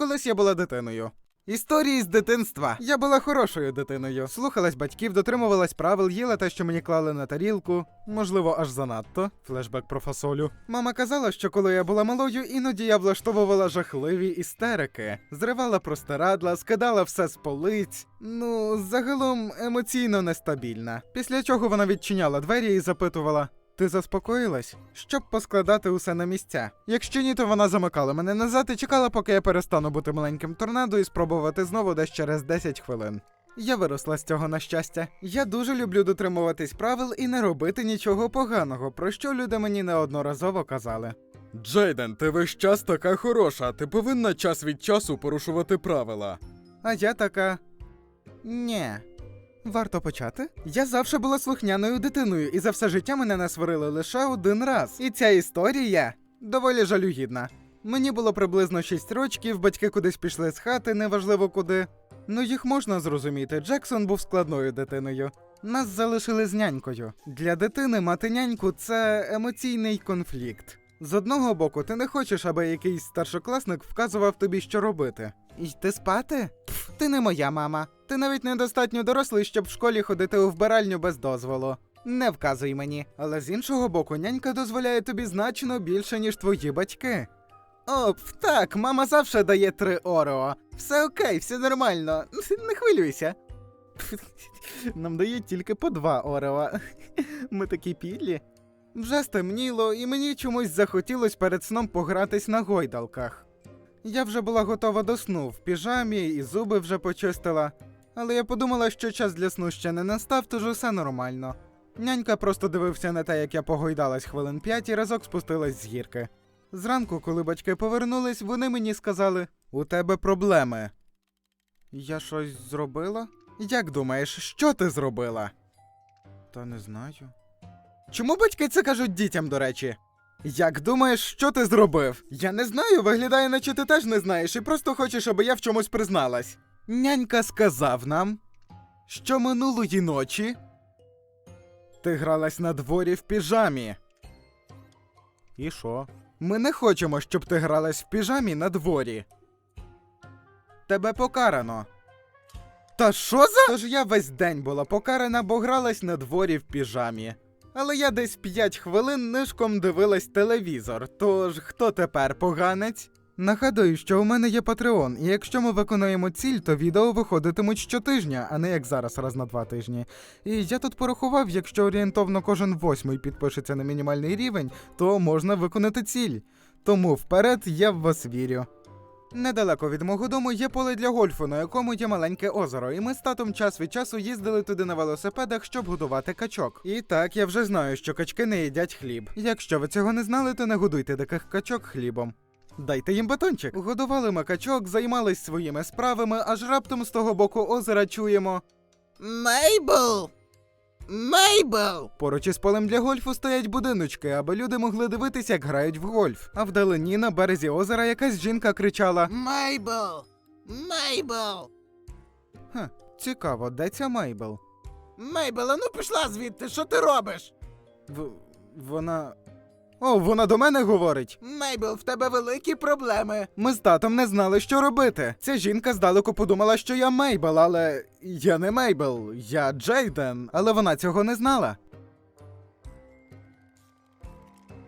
Колись я була дитиною. Історії з дитинства. Я була хорошою дитиною. Слухалась батьків, дотримувалась правил, їла те, що мені клали на тарілку. Можливо, аж занадто. Флешбек про фасолю. Мама казала, що коли я була малою, іноді я влаштовувала жахливі істерики, зривала простирадла, скидала все з полиць. Ну, загалом емоційно нестабільна. Після чого вона відчиняла двері і запитувала: ти заспокоїлась? Щоб поскладати усе на місця. Якщо ні, то вона замикала мене назад і чекала, поки я перестану бути маленьким торнадо і спробувати знову десь через 10 хвилин. Я виросла з цього на щастя. Я дуже люблю дотримуватись правил і не робити нічого поганого, про що люди мені неодноразово казали. Джейден, ти весь час така хороша, ти повинна час від часу порушувати правила. А я така. Нє. Варто почати? Я завжди була слухняною дитиною, і за все життя мене не сварили лише один раз. І ця історія доволі жалюгідна. Мені було приблизно 6 років, батьки кудись пішли з хати, неважливо куди. Ну їх можна зрозуміти. Джексон був складною дитиною. Нас залишили з нянькою. Для дитини мати няньку це емоційний конфлікт. З одного боку, ти не хочеш, аби якийсь старшокласник вказував тобі, що робити. Йти спати? Пф, ти не моя мама. Ти навіть недостатньо дорослий, щоб в школі ходити у вбиральню без дозволу. Не вказуй мені. Але з іншого боку, нянька дозволяє тобі значно більше, ніж твої батьки. Оп, так, мама завжди дає три Орео. Все окей, все нормально. Не хвилюйся. Нам дають тільки по два Орео. Ми такі підлі. Вже стемніло, і мені чомусь захотілось перед сном погратись на гойдалках. Я вже була готова до сну в піжамі і зуби вже почистила. Але я подумала, що час для сну ще не настав, тож усе нормально. Нянька просто дивився на те, як я погойдалась хвилин п'ять і разок спустилась з гірки. Зранку, коли батьки повернулись, вони мені сказали: У тебе проблеми. Я щось зробила? Як думаєш, що ти зробила? Та не знаю. Чому батьки це кажуть дітям, до речі? Як думаєш, що ти зробив? Я не знаю, виглядає, наче ти теж не знаєш, і просто хочеш, аби я в чомусь призналась. Нянька сказав нам, що минулої ночі ти гралась на дворі в піжамі. І що? Ми не хочемо, щоб ти гралась в піжамі на дворі. Тебе покарано. Та що за? Тож я весь день була покарана, бо гралась на дворі в піжамі. Але я десь 5 хвилин нишком дивилась телевізор. Тож хто тепер поганець? Нагадую, що у мене є Patreon, і якщо ми виконуємо ціль, то відео виходитимуть щотижня, а не як зараз, раз на два тижні. І я тут порахував, якщо орієнтовно кожен восьмий підпишеться на мінімальний рівень, то можна виконати ціль. Тому вперед я в вас вірю. Недалеко від мого дому є поле для гольфу, на якому є маленьке озеро, і ми з татом час від часу їздили туди на велосипедах, щоб годувати качок. І так, я вже знаю, що качки не їдять хліб. Якщо ви цього не знали, то не годуйте таких качок хлібом. Дайте їм батончик. Годували ми качок, займались своїми справами, аж раптом з того боку озера чуємо. Мейбл! Мейбл! Поруч із полем для гольфу стоять будиночки, аби люди могли дивитися, як грають в гольф. А вдалині на березі озера якась жінка кричала: Мейбл! Мейбл! Хм, цікаво, де ця Мейбл? Мейбл, а ну пішла звідти, що ти робиш? В... Вона. О, вона до мене говорить. Мейбл, в тебе великі проблеми. Ми з татом не знали, що робити. Ця жінка здалеку подумала, що я Мейбл, але я не Мейбл, я Джейден, але вона цього не знала.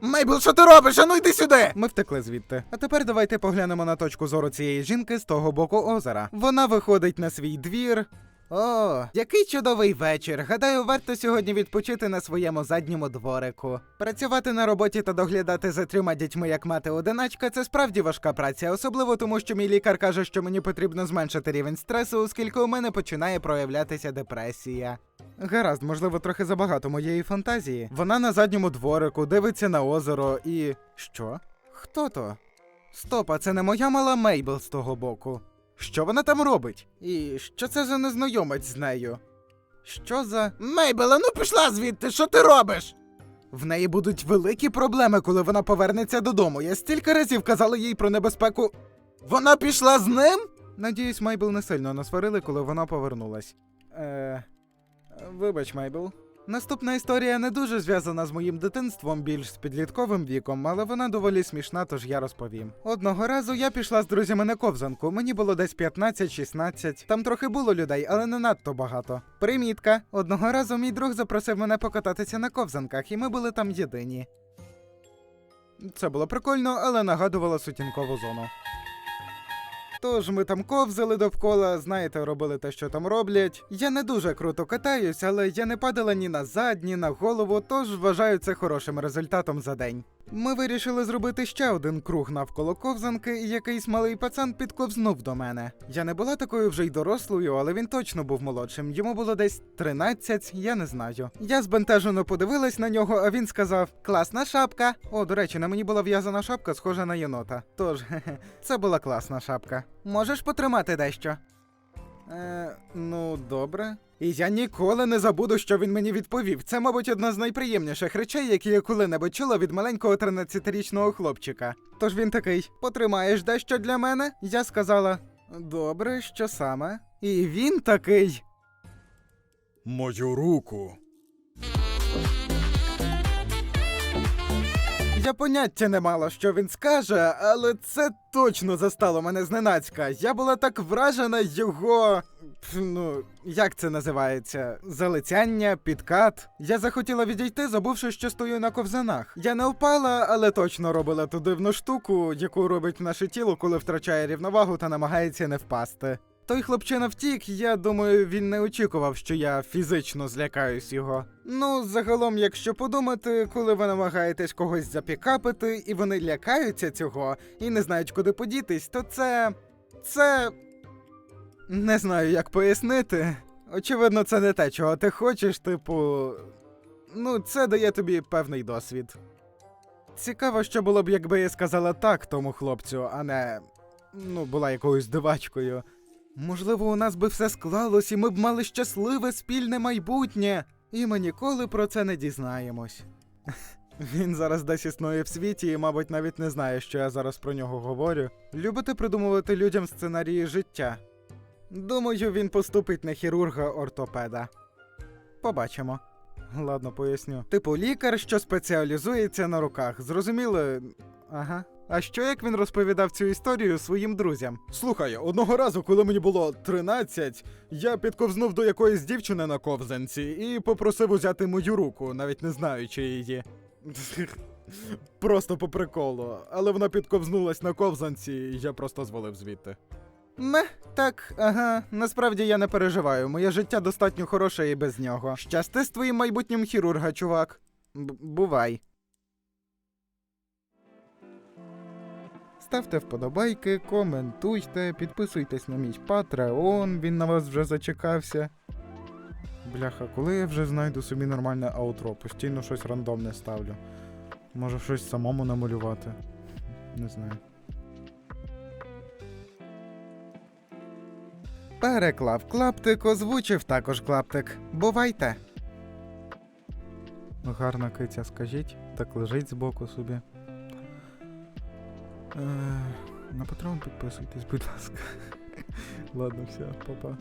Мейбл, що ти робиш? А ну йди сюди! Ми втекли звідти. А тепер давайте поглянемо на точку зору цієї жінки з того боку озера. Вона виходить на свій двір. О, який чудовий вечір. Гадаю, варто сьогодні відпочити на своєму задньому дворику. Працювати на роботі та доглядати за трьома дітьми як мати одиначка це справді важка праця, особливо тому, що мій лікар каже, що мені потрібно зменшити рівень стресу, оскільки у мене починає проявлятися депресія. Гаразд, можливо, трохи забагато моєї фантазії. Вона на задньому дворику дивиться на озеро і. Що? Хто то? Стоп, а це не моя мала Мейбл з того боку. Що вона там робить? І що це за незнайомець з нею? Що за. Мейбл, а ну пішла звідти, що ти робиш? В неї будуть великі проблеми, коли вона повернеться додому. Я стільки разів казала їй про небезпеку. Вона пішла з ним? Надіюсь, Мейбл не сильно насварили, коли вона повернулась. Е. Вибач, Мейбл. Наступна історія не дуже зв'язана з моїм дитинством, більш з підлітковим віком, але вона доволі смішна, тож я розповім. Одного разу я пішла з друзями на ковзанку. Мені було десь 15-16. Там трохи було людей, але не надто багато. Примітка: одного разу мій друг запросив мене покататися на ковзанках, і ми були там єдині. Це було прикольно, але нагадувало сутінкову зону. Тож ми там ковзали довкола, знаєте, робили те, що там роблять. Я не дуже круто катаюсь, але я не падала ні назад, ні на голову, тож вважаю це хорошим результатом за день. Ми вирішили зробити ще один круг навколо ковзанки, і якийсь малий пацан підковзнув до мене. Я не була такою вже й дорослою, але він точно був молодшим. Йому було десь 13, я не знаю. Я збентежено подивилась на нього, а він сказав: Класна шапка. О, до речі, на мені була в'язана шапка, схожа на єнота. Тож, хе-хе, це була класна шапка. Можеш потримати дещо? Е, ну, добре. І я ніколи не забуду, що він мені відповів. Це, мабуть, одна з найприємніших речей, які я коли-небудь чула від маленького 13-річного хлопчика. Тож він такий: потримаєш дещо для мене? Я сказала: Добре, що саме? І він такий. Мою руку. Я поняття не мала, що він скаже, але це точно застало мене зненацька. Я була так вражена його. Ну, як це називається? Залицяння, підкат. Я захотіла відійти, забувши, що стою на ковзанах. Я не впала, але точно робила ту дивну штуку, яку робить наше тіло, коли втрачає рівновагу та намагається не впасти. Той хлопчина втік, я думаю, він не очікував, що я фізично злякаюсь його. Ну, загалом, якщо подумати, коли ви намагаєтесь когось запікапити, і вони лякаються цього і не знають, куди подітись, то це. це. Не знаю, як пояснити. Очевидно, це не те, чого ти хочеш, типу. Ну, це дає тобі певний досвід. Цікаво, що було б, якби я сказала так тому хлопцю, а не. ну, була якоюсь дивачкою. Можливо, у нас би все склалось, і ми б мали щасливе спільне майбутнє, і ми ніколи про це не дізнаємось. Він зараз десь існує в світі і, мабуть, навіть не знає, що я зараз про нього говорю. Любите придумувати людям сценарії життя? Думаю, він поступить на хірурга-ортопеда. Побачимо. Ладно, поясню. Типу лікар, що спеціалізується на руках. Зрозуміло? Ага. А що як він розповідав цю історію своїм друзям? Слухай, одного разу, коли мені було 13, я підковзнув до якоїсь дівчини на ковзанці і попросив узяти мою руку, навіть не знаючи її. Просто по приколу. Але вона підковзнулась на ковзанці, і я просто звалив звідти. Ме, так, ага, насправді я не переживаю. Моє життя достатньо хороше і без нього. Щасти з твоїм майбутнім хірурга, чувак. Б- бувай. Ставте вподобайки, коментуйте, підписуйтесь на мій Patreon, він на вас вже зачекався. Бляха, коли я вже знайду собі нормальне аутро, постійно щось рандомне ставлю. Може щось самому намалювати. Не знаю. Переклав клаптик, озвучив також клаптик. Бувайте. Гарна киця, скажіть, так лежить збоку собі. Е, на патрон підписуйтесь, будь ласка. Ладно, все, па-па.